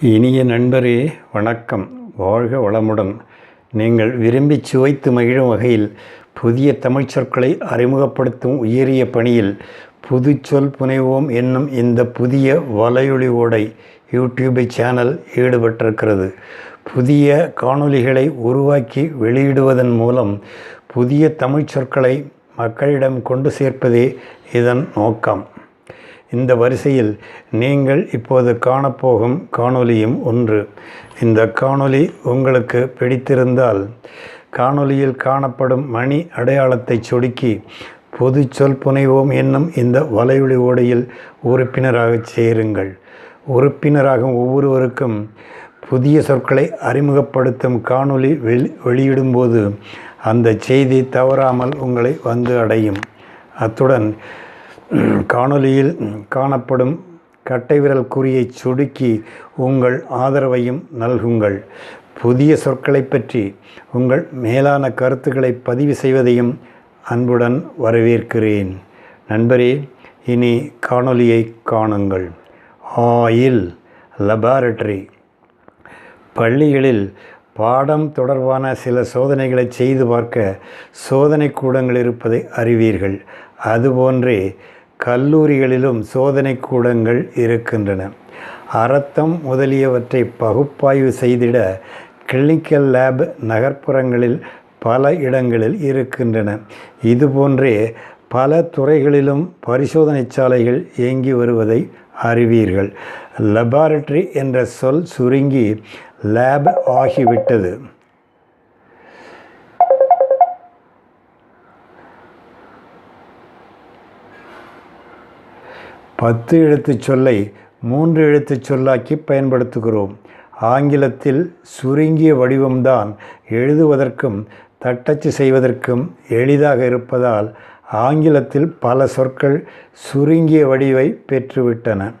இனிய நண்பரே வணக்கம். வாழ்க வளமுடன். நீங்கள் விரும்பி சுவைத்து மகிழும் வகையில் புதிய தமிழ்ச் சொற்களை அறிமுகப்படுத்தும் உயரிய பணியில் புதுச்சொல் புனைவோம் என்னும் இந்த புதிய வலையொலி ஓடை யூடியூப் சேனல் ஈடுபட்டிருக்கிறது. புதிய காணொளிகளை உருவாக்கி வெளியிடுவதன் மூலம் புதிய தமிழ்ச் சொற்களை மக்களிடம் கொண்டு சேர்ப்பதே இதன் நோக்கம். இந்த வரிசையில் நீங்கள் இப்போது காணப்போகும் காணொலியும் ஒன்று. இந்த காணொலி உங்களுக்கு பிடித்திருந்தால் காணொலியில் காணப்படும் மணி அடையாளத்தை சொடுக்கி பொது சொல் புனைவோம் என்னும் இந்த வலையொலி ஓடையில் உறுப்பினராக சேருங்கள். உறுப்பினராகும் ஒவ்வொருவருக்கும் புதிய சொற்களை அறிமுகப்படுத்தும் காணொளி வெளி வெளியிடும்போது அந்த செய்தி தவறாமல் உங்களை வந்து அடையும். அத்துடன் காணொலியில் காணப்படும் கட்டை விரல் குறியை சுடுக்கி உங்கள் ஆதரவையும் நல்குங்கள். புதிய சொற்களை பற்றி உங்கள் மேலான கருத்துக்களை பதிவு செய்வதையும் அன்புடன் வரவேற்கிறேன். நண்பரே இனி காணொலியை காணுங்கள். ஆயில் லபார்டரி பள்ளிகளில் பாடம் தொடர்பான சில சோதனைகளை செய்து பார்க்க சோதனை கூடங்கள் இருப்பதை அறிவீர்கள். அதுபோன்றே கல்லூரிகளிலும் சோதனை கூடங்கள் இருக்கின்றன. அறத்தம் முதலியவற்றை பகுப்பாய்வு செய்திட கிளினிக்கல் லேப் நகர்ப்புறங்களில் பல இடங்களில் இருக்கின்றன. இதுபோன்றே பல துறைகளிலும் பரிசோதனை சாலைகள் இயங்கி வருவதை அறிவீர்கள். லெபார்டரி என்ற சொல் சுருங்கி லேப் ஆகிவிட்டது. பத்து எழுத்துச் சொல்லை மூன்று எழுத்துச் சொல்லாக்கி பயன்படுத்துகிறோம். ஆங்கிலத்தில் சுருங்கிய வடிவம்தான் எழுதுவதற்கும் தட்டச்சு செய்வதற்கும் எளிதாக இருப்பதால் ஆங்கிலத்தில் பல சொற்கள் சுருங்கிய வடிவை பெற்றுவிட்டன.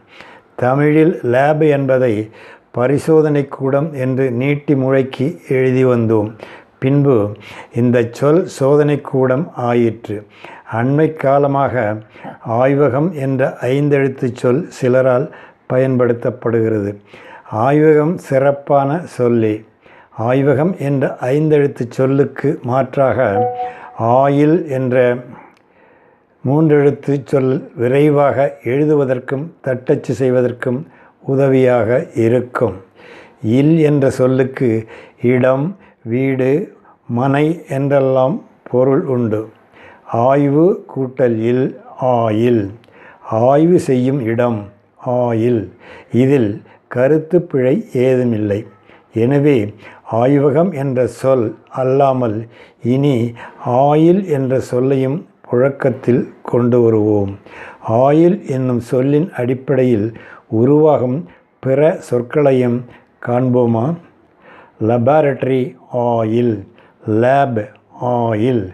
தமிழில் லேப் என்பதை பரிசோதனை கூடம் என்று நீட்டி முழக்கி எழுதி வந்தோம். பின்பு இந்த சொல் சோதனை கூடம் ஆயிற்று. அண்மை காலமாக ஆய்வகம் என்ற ஐந்தெழுத்து சொல் சிலரால் பயன்படுத்தப்படுகிறது. ஆய்வகம் சிறப்பான சொல்லே. ஆய்வகம் என்ற ஐந்தெழுத்து சொல்லுக்கு மாற்றாக ஆயில் என்ற மூன்றெழுத்து சொல் விரைவாக எழுதுவதற்கும் தட்டச்சு செய்வதற்கும் உதவியாக இருக்கும். இல் என்ற சொல்லுக்கு இடம் வீடு மனை என்றெல்லாம் பொருள் உண்டு. ஆய்வு கூட்டல் இல் ஆயில். ஆய்வு செய்யும் இடம் ஆயில். இதில் கருத்து பிழை ஏதுமில்லை. எனவே ஆய்வகம் என்ற சொல் அல்லாமல் இனி ஆயில் என்ற சொல்லையும் புழக்கத்தில் கொண்டு வருவோம். ஆயில் என்னும் சொல்லின் அடிப்படையில் உருவாகும் பிற சொற்களையும் காண்போமா? லபாரட்டரி ஆயில் லேப் ஆயில்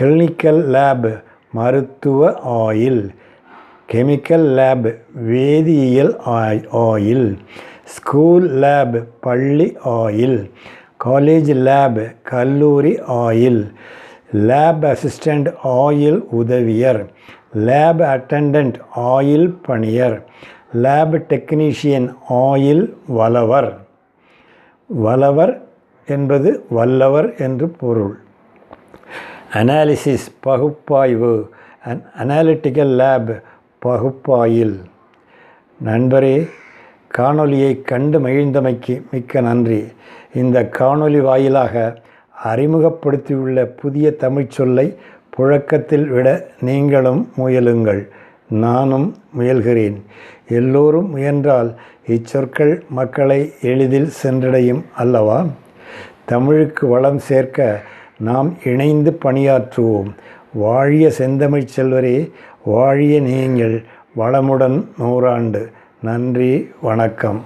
கிளினிக்கல் லேப் மருத்துவ ஆயில் கெமிக்கல் லேப் வேதியியல் ஆயில் ஸ்கூல் லேப் பள்ளி ஆயில் காலேஜ் லேப் கல்லூரி ஆயில் லேப் அசிஸ்டண்ட் ஆயில் உதவியர் லேப் அட்டண்டன்ட் ஆயில் பணியர் லேப் டெக்னீஷியன் ஆயில் வலவர் வலவர் என்பது வல்லவர் என்று பொருள். அனாலிசிஸ் பகுப்பாய்வு அன் அனாலிட்டிக்கல் லேப் பகுப்பாயில். நண்பரே காணொலியை கண்டு மகிழ்ந்தமைக்கு மிக்க நன்றி. இந்த காணொலி வாயிலாக அறிமுகப்படுத்தியுள்ள புதிய தமிழ்ச் சொல்லை புழக்கத்தில் விட நீங்களும் முயலுங்கள். நானும் முயல்கிறேன். எல்லோரும் முயன்றால் இச்சொற்கள் மக்களை எளிதில் சென்றடையும் அல்லவா? தமிழுக்கு வளம் சேர்க்க நாம் இணைந்து பணியாற்றுவோம். வாழிய செந்தமிழ் செல்வரே வாழிய நீங்கள் வளமுடன் நூறாண்டு. நன்றி வணக்கம்.